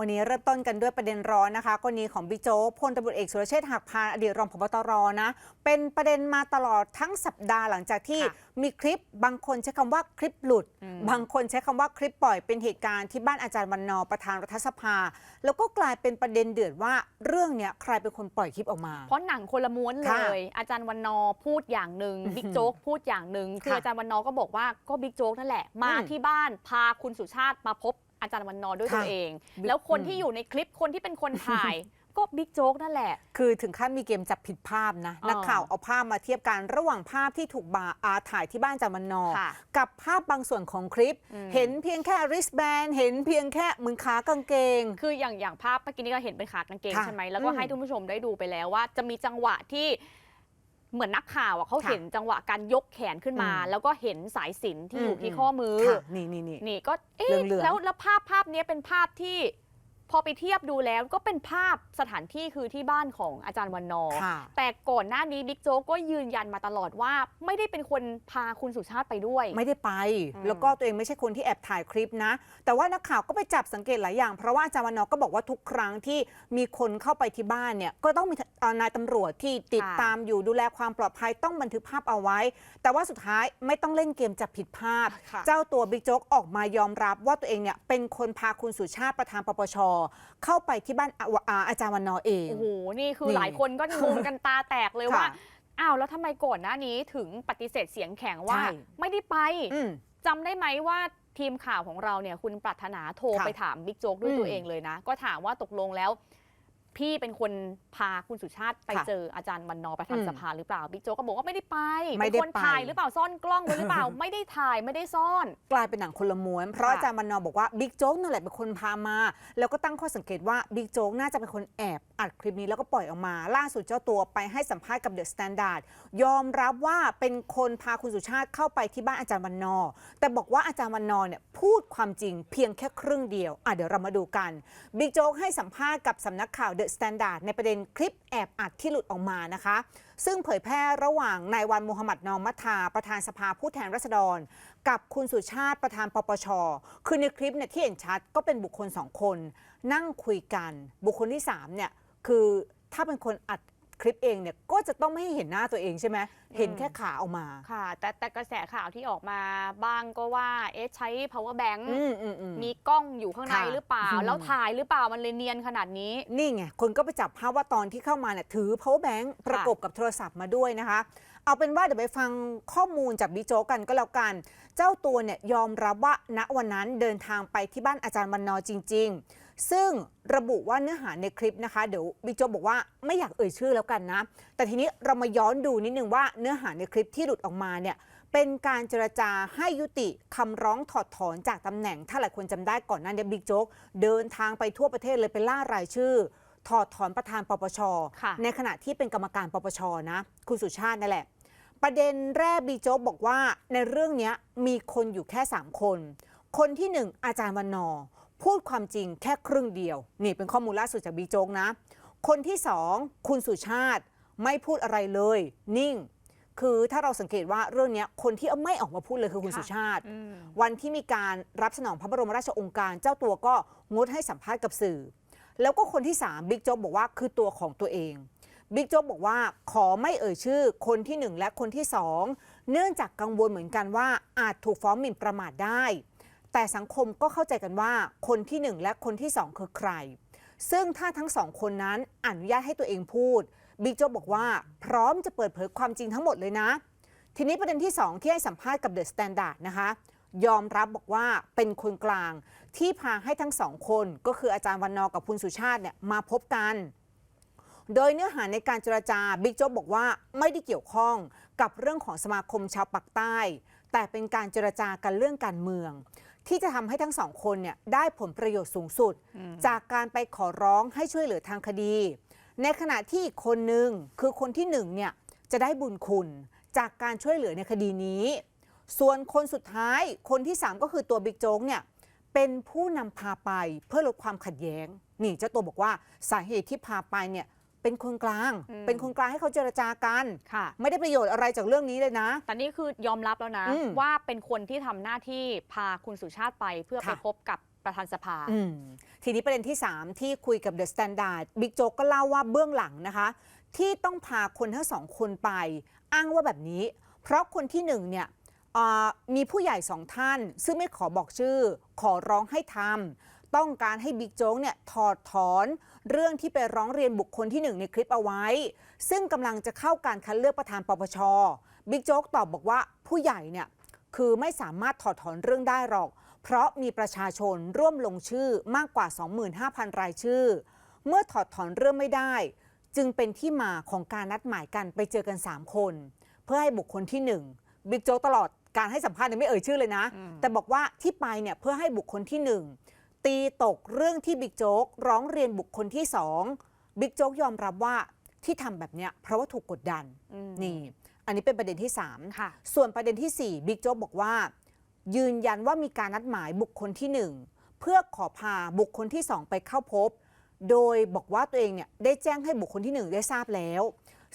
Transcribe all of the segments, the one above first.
วันนี้เริ่มต้นกันด้วยประเด็นร้อนนะคะกรณีของบิ๊กโจ๊กพลตำรวจเอกสุรเชษฐ์หักพานอดีตรองพบตรนะ เป็นประเด็นมาตลอดทั้งสัปดาห์หลังจากที่ค่ะมีคลิปบางคนใช้คำว่าคลิปหลุดอืมบางคนใช้คำว่าคลิปปล่อยเป็นเหตุการณ์ที่บ้านอาจารย์วันนอร์ประธานรัฐสภา แล้วก็กลายเป็นประเด็นเดือดว่าเรื่องเนี้ยใครเป็นคนปล่อยคลิปออกมา เพราะหนังคนละม้วนเลค่ะยอาจารย์วันนอร์พูดอย่างหนึ่งอื้อหือบิ๊กโจ๊กพูดอย่างหนึ่งคือค่ะอาจารย์วันนอร์ก็บอกว่าก็บิ๊กโจ๊กนั่นแหละมาอืมที่บ้านพาคุณสุชาติมาพบ อาจารย์วันนอร์ด้วยค่ะตัวเองบิ๊กแล้วคนอืมที่อยู่ในคลิปคนที่เป็นคนถ่ายก็บิ๊กโจ๊กนั่นแหละ คือถึงขั้นมีเกมจับผิดภาพนะอ๋อนักข่าวเอาภาพมาเทียบกันระหว่างภาพที่ถูกบาอาถ่ายที่บ้านอาจารย์วันนอร์ค่ะกับภาพบางส่วนของคลิปอืมเห็นเพียงแค่ wristband เห็นเพียงแค่มือขากางเกง คืออย่างอย่างภาพเมื่อกี้นี้ก็เห็นเป็นขากางเกงค่ะใช่ไหมแล้วก็อืมให้ทุกผู้ชมได้ดูไปแล้วว่า จะมีจังหวะที่ เหมือนนักข่าวอะเขาค่ะเห็นจังหวะการยกแขนขึ้นมาอืมแล้วก็เห็นสายสิญจนที่อยู่อืมที่ข้อมือค่ะนี่นี่นี่นี่ก็เอ๊ะเหลืองๆแล้วแล้วภาพภาพเนี้ยเป็นภาพที่ พอไปเทียบดูแล้วก็เป็นภาพสถานที่คือที่บ้านของอาจารย์วันนอร์ค่ะแต่ก่อนหน้านี้บิ๊กโจ๊กก็ยืนยันมาตลอดว่า ไม่ได้เป็นคนพาคุณสุชาติไปด้วย ไม่ได้ไป อืม แล้วก็ตัวเองไม่ใช่คนที่แอบถ่ายคลิปนะ แต่ว่านักข่าวก็ไปจับสังเกตหลายอย่าง เพราะว่าอาจารย์วันนอร์ก็บอกว่าทุกครั้งที่มีคนเข้าไปที่บ้านเนี่ย ก็ต้องมีเอ่อนายตำรวจที่ติดค่ะ ตามอยู่ดูแลความปลอดภัยต้องบันทึกภาพเอาไว้ แต่ว่าสุดท้ายไม่ต้องเล่นเกมจับผิดภาพ ค่ะ เจ้าตัวบิ๊กโจ๊กออกมายอมรับว่าตัวเองเนี่ยเป็นคนพาคุณสุชาติประธานปปชเข้าไปที่บ้านอาอ่าอาจารย์วันนอร์เอง โอ้โห นี่คือนี่ หลายคนก็งงกันตาแตกเลยค่ะว่าอ้าวแล้วทำไมก่อนหน้านี้ถึงปฏิเสธเสียงแข็งว่า ใช่ ไม่ได้ไปอืม จำได้ไหมว่าทีมข่าวของเราเนี่ยคุณปรารถนาโทรค่ะไปถามบิ๊กโจ๊กด้วยอืม ตัวเองเลยนะ ก็ถามว่าตกลงแล้ว พี่เป็นคนพาคุณสุชาติไปค่ะเจออาจารย์วันนอร์ประธานอืมสภาหรือเปล่าบิ๊กโจ๊กก็บอกว่าไม่ได้ไปไม่เป็นได้คนไปถ่ายหรือเปล่าซ่อนกล้องไว้หรือเปล่าไม่ได้ถ่ายไม่ได้ซ่อน กลายเป็นหนังคนละม้วนเพราะค่ะอาจารย์วันนอร์บอกว่าบิ๊กโจ๊กนั่นแหละเป็นคนพามา แล้วก็ตั้งข้อสังเกตว่าบิ๊กโจ๊กน่าจะเป็นคนแอบอัดคลิปนี้แล้วก็ปล่อยออกมา ล่าสุดเจ้าตัวไปให้สัมภาษณ์กับเดอะสแตนดาร์ดยอมรับว่าเป็นคนพาคุณสุชาติเข้าไปที่บ้านอาจารย์วันนอร์แต่บอกว่าอาจารย์วันนอร์เนี่ยพูดความจริงเพียงแค่ครึ่งเดียวอะเดี๋ยวเรามาดูกันบิ๊กโจ๊กให้สัมภาษณ์กับสำนักข่าวเดอะสแตนดาร์ดในประเด็นคลิปแอบอัดที่หลุดออกมานะคะ ซึ่งเผยแพร่ระหว่างนายวันมูฮัมหมัดนอมมัทาประธานสภาผู้แทนราษฎร กับคุณสุชาติประธานปปช คือในคลิปเนี่ยที่เห็นชัดก็เป็นบุคคลสองคน นั่งคุยกัน บุคคลที่สามเนี่ยคือถ้าเป็นคนอัด คลิปเองเนี่ยก็จะต้องไม่ให้เห็นหน้าตัวเองใช่ไหมเห็นแค่ขาออกมา ค่ะ แต่แต่กระแสข่าวที่ออกมาบ้างก็ว่า เอ๊ะใช้ power bank อืมอืมอืม มีกล้องอยู่ข้างในค่ะหรือเปล่า อืม แล้วถ่ายหรือเปล่ามันเลยเนียนขนาดนี้ นี่ไง คนก็ไปจับภาพว่าตอนที่เข้ามาเนี่ยถือ power bank ประกบกับโทรศัพท์มาด้วยนะคะ เอาเป็นว่าเดี๋ยวไปฟังข้อมูลจากบิ๊กโจ๊กกันก็แล้วกัน เจ้าตัวเนี่ยยอมรับว่าณวันนั้นเดินทางไปที่บ้านอาจารย์วันนอร์จริง ๆ ซึ่งระบุว่าเนื้อหาในคลิปนะคะ เดี๋ยวบิ๊กโจ๊กบอกว่าไม่อยากเอ่ยชื่อแล้วกันนะ แต่ทีนี้เรามาย้อนดูนิดนึงว่าเนื้อหาในคลิปที่หลุดออกมาเนี่ยเป็นการเจรจาให้ยุติคำร้องถอดถอนจากตำแหน่ง ถ้าหลายคนจำได้ก่อนหน้านี้บิ๊กโจ๊กเดินทางไปทั่วประเทศเลยไปล่ารายชื่อ ถอดถอนประธานปปชค่ะในขณะที่เป็นกรรมการปปชนะคุณสุชาตินั่นแหละ ประเด็นแรกบิ๊กโจ๊กบอกว่าในเรื่องเนี้ยมีคนอยู่แค่ 3 คน คนที่ 1 อาจารย์วันนอร์ พูดความจริงแค่ครึ่งเดียว นี่เป็นข้อมูลล่าสุดจากบิ๊กโจ๊กนะ คนที่2คุณสุชาติไม่พูดอะไรเลย นิ่ง คือถ้าเราสังเกตว่าเรื่องเนี้ยคนที่ไม่ออกมาพูดเลยคือคุณค่ะสุชาติอืมวันที่มีการรับสนองพระบรมราชโองการ เจ้าตัวก็งดให้สัมภาษณ์กับสื่อ แล้วก็คนที่3บิ๊กโจ๊กบอกว่าคือตัวของตัวเองบิ๊กโจ๊กบอกว่าขอไม่เอ่ยชื่อคนที่ 1 และคนที่ 2 เนื่องจากกังวลเหมือนกันว่าอาจถูกฟ้องหมิ่นประมาทได้ แต่สังคมก็เข้าใจกันว่าคนที่ 1 และคนที่ 2 คือใคร ซึ่งถ้าทั้งสองคนนั้นอนุญาตให้ตัวเองพูดบิ๊กโจ๊กบอกว่าพร้อมจะเปิดเผยความจริงทั้งหมดเลยนะ ทีนี้ประเด็นที่ 2 ที่ให้สัมภาษณ์กับเดอะสแตนดาร์ดนะคะยอมรับบอกว่าเป็นคนกลางที่พาให้ทั้งสองคนก็คืออาจารย์วันนอกับคุณสุชาติเนี่ยมาพบกัน โดยเนื้อหาในการเจรจาบิ๊กโจ๊กบอกว่าไม่ได้เกี่ยวข้องกับเรื่องของสมาคมชาวปักใต้ แต่เป็นการเจรจากันเรื่องการเมือง ที่จะทำให้ทั้งสองคนเนี่ยได้ผลประโยชน์สูงสุด จากการไปขอร้องให้ช่วยเหลือทางคดี ในขณะที่อีกคนหนึ่งคือคนที่หนึ่งเนี่ยจะได้บุญคุณ จากการช่วยเหลือในคดีนี้ ส่วนคนสุดท้ายคนที่ 3 ก็คือตัวบิ๊กโจ๊กเนี่ยเป็นผู้นำพาไปเพื่อลดความขัดแย้ง นี่เจ้าตัวบอกว่าสาเหตุที่พาไปเนี่ย เป็นคนกลาง อืม เป็นคนกลางให้เขาเจรจากัน ค่ะ ไม่ได้ประโยชน์อะไรจากเรื่องนี้เลยนะ แต่นี่คือยอมรับแล้วนะ อืมว่าเป็นคนที่ทำหน้าที่พาคุณสุชาติไปเพื่อไปค่ะ พบกับประธานสภา อืมทีนี้ประเด็นที่ 3 ที่คุยกับเดอะสแตนดาร์ดบิ๊กโจ๊กก็เล่าว่าเบื้องหลังนะคะ ที่ต้องพาคนทั้งสองคนไป อ้างว่าแบบนี้ เพราะคนที่หนึ่งเนี่ยอ่ามีผู้ใหญ่สองท่าน ซึ่งไม่ขอบอกชื่อ ขอร้องให้ทำ ต้องการให้บิ๊กโจ๊กเนี่ยถอดถอนเรื่องที่ไปร้องเรียนบุคคลที่หนึ่งในคลิปเอาไว้ ซึ่งกำลังจะเข้าการคัดเลือกประธานปปชบิ๊กโจ๊กตอบบอกว่าผู้ใหญ่เนี่ยคือไม่สามารถถอดถอนเรื่องได้หรอก เพราะมีประชาชนร่วมลงชื่อมากกว่า 25,000 รายชื่อ เมื่อถอดถอนเรื่องไม่ได้ จึงเป็นที่มาของการนัดหมายกันไปเจอกัน 3 คน เพื่อให้บุคคลที่ 1 บิ๊กโจ๊กตลอดการให้สัมภาษณ์เนี่ยไม่เอ่ยชื่อเลยนะ แต่บอกว่าที่ไปเนี่ยเพื่อให้บุคคลที่ 1 ตีตกเรื่องที่บิ๊กโจ๊กร้องเรียนบุคคลที่2บิ๊กโจ๊กยอมรับว่าที่ทำแบบเนี้ยเพราะว่าถูกกดดันอืมนี่ อันนี้เป็นประเด็นที่3ค่ะส่วนประเด็นที่ 4บิ๊กโจ๊กบอกว่า ยืนยันว่ามีการนัดหมายบุคคลที่ 1 เพื่อขอพาบุคคลที่ 2 ไปเข้าพบ โดยบอกว่าตัวเองเนี่ยได้แจ้งให้บุคคลที่ 1 ได้ทราบแล้ว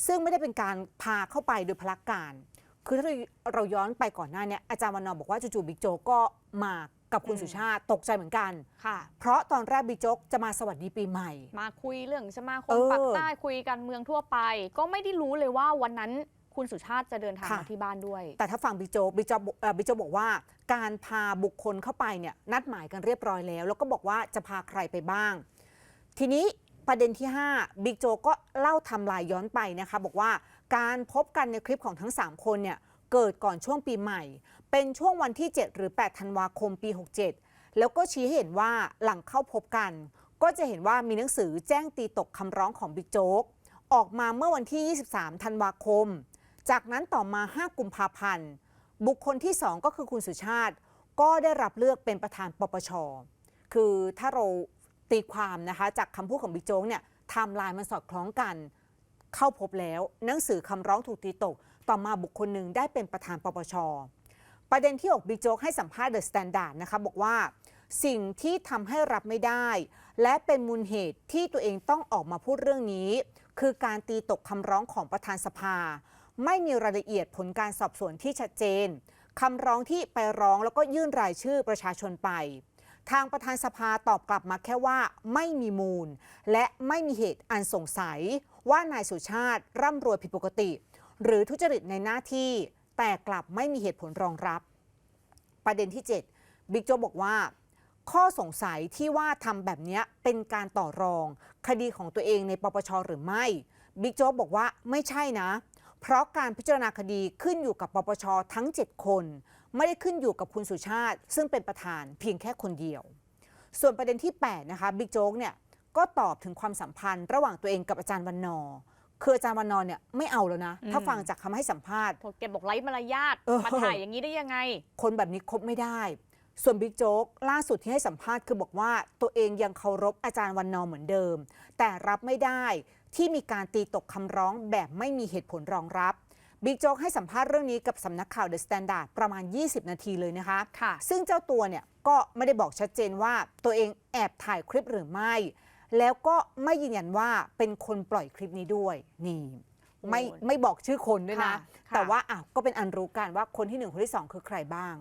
ซึ่งไม่ได้เป็นการพาเข้าไปโดยพลักการ คือถ้าเราเราย้อนไปก่อนหน้าเนี้อาจารย์วันนอร์บอกว่าจู่ๆบิ๊กโจ๊กก็มา กับคุณอืมสุชาติตกใจเหมือนกันค่ะ เพราะตอนแรกบิ๊กโจ๊กจะมาสวัสดีปีใหม่ มาคุยเรื่องสมาคเอมอปักใต้คุยกันเมืองทั่วไป ก็ไม่ได้รู้เลยว่าวันนั้นคุณสุชาติจะเดินทางค่ะมาที่บ้านด้วย แต่ถ้าฟังบิ๊กโจ๊กบิ๊กโจ๊กบอกเอ่อบิ๊กโจ๊กบอกว่า การพาบุคคลเข้าไปเนี่ยนัดหมายกันเรียบร้อยแล้ว แล้วก็บอกว่าจะพาใครไปบ้าง ทีนี้ประเด็นที่ 5บิ๊กโจ๊กก็เล่าไทำลายย้อนไปนะคะ บอกว่าการพบกันในคลิปของทั้ง 3 คนเนี่ย เกิดก่อนช่วงปีใหม่ เป็นช่วงวันที่ 7 หรือ 8 ธันวาคมปี 67 แล้วก็ชี้ให้เห็นว่าหลังเข้าพบกัน ก็จะเห็นว่ามีหนังสือแจ้งตีตกคำร้องของบิ๊กโจ๊ก ออกมาเมื่อวันที่ 23 ธันวาคม จากนั้นต่อมา 5 กุมภาพันธ์ บุคคลที่ 2 ก็คือคุณสุชาติ ก็ได้รับเลือกเป็นประธานปปช คือถ้าเราตีความนะคะจากคำพูดของบิ๊กโจ๊กเนี่ยไทม์ไลน์มันสอดคล้องกัน เข้าพบแล้วหนังสือคำร้องถูกตีตก ต่อมาบุคคลหนึ่งได้เป็นประธานปปช ประเด็นที่อกบิ๊กโจ๊กให้สัมภาษณ์เดอะสแตนดาร์ดนะคะบอกว่า สิ่งที่ทำให้รับไม่ได้ และเป็นมูลเหตุที่ตัวเองต้องออกมาพูดเรื่องนี้ คือการตีตกคำร้องของประธานสภา ไม่มีรายละเอียดผลการสอบสวนที่ชัดเจนคำร้องที่ไปร้องแล้วก็ยื่นรายชื่อประชาชนไป ทางประธานสภาตอบกลับมาแค่ว่าไม่มีมูล และไม่มีเหตุอันสงสัยว่านายสุชาติร่ำรวยผิดปกติ หรือทุจริตในหน้าที่แต่กลับไม่มีเหตุผลรองรับ ประเด็นที่ 7 บิ๊กโจ๊กบอกว่า ข้อสงสัยที่ว่าทำแบบนี้เป็นการต่อรอง คดีของตัวเองในปปชหรือไม่ บิ๊กโจ๊กบอกว่าไม่ใช่นะ เพราะการพิจารณาคดีขึ้นอยู่กับปปชทั้ง 7 คน ไม่ได้ขึ้นอยู่กับคุณสุชาติ ซึ่งเป็นประธานเพียงแค่คนเดียว ส่วนประเด็นที่ 8 นะคะบิ๊กโจ๊กเนี่ยก็ตอบถึงความสัมพันธ์ระหว่างตัวเองกับอาจารย์วันนอ คืออาจารย์วันนอร์เนี่ยไม่เอาแล้วนะ ถ้าอืมฟังจากคำให้สัมภาษณ์พวกแกบอกไร้มารยาทเออ มาถ่ายอย่างนี้ได้ยังไง คนแบบนี้คบไม่ได้ ส่วนบิ๊กโจ๊กล่าสุดที่ให้สัมภาษณ์คือบอกว่าตัวเองยังเคารพอาจารย์วันนอร์เหมือนเดิม แต่รับไม่ได้ที่มีการตีตกคำร้องแบบไม่มีเหตุผลรองรับ บิ๊กโจ๊กให้สัมภาษณ์เรื่องนี้กับสำนักข่าวเดอะสแตนดาร์ดประมาณ 20 นาทีเลยนะคะ ค่ะ ซึ่งเจ้าตัวเนี่ยก็ไม่ได้บอกชัดเจนว่าตัวเองแอบถ่ายคลิปหรือไม่ แล้วก็ไม่ยืนยันว่าเป็นคนปล่อยคลิปนี้ด้วยนี่ไม่โอ้ไม่บอกชื่อคนด้วยนะ ค่ะค่ะ แต่ว่าอะก็เป็นอันรู้กันว่าคนที่หนึ่งคนที่สองคือใครบ้าง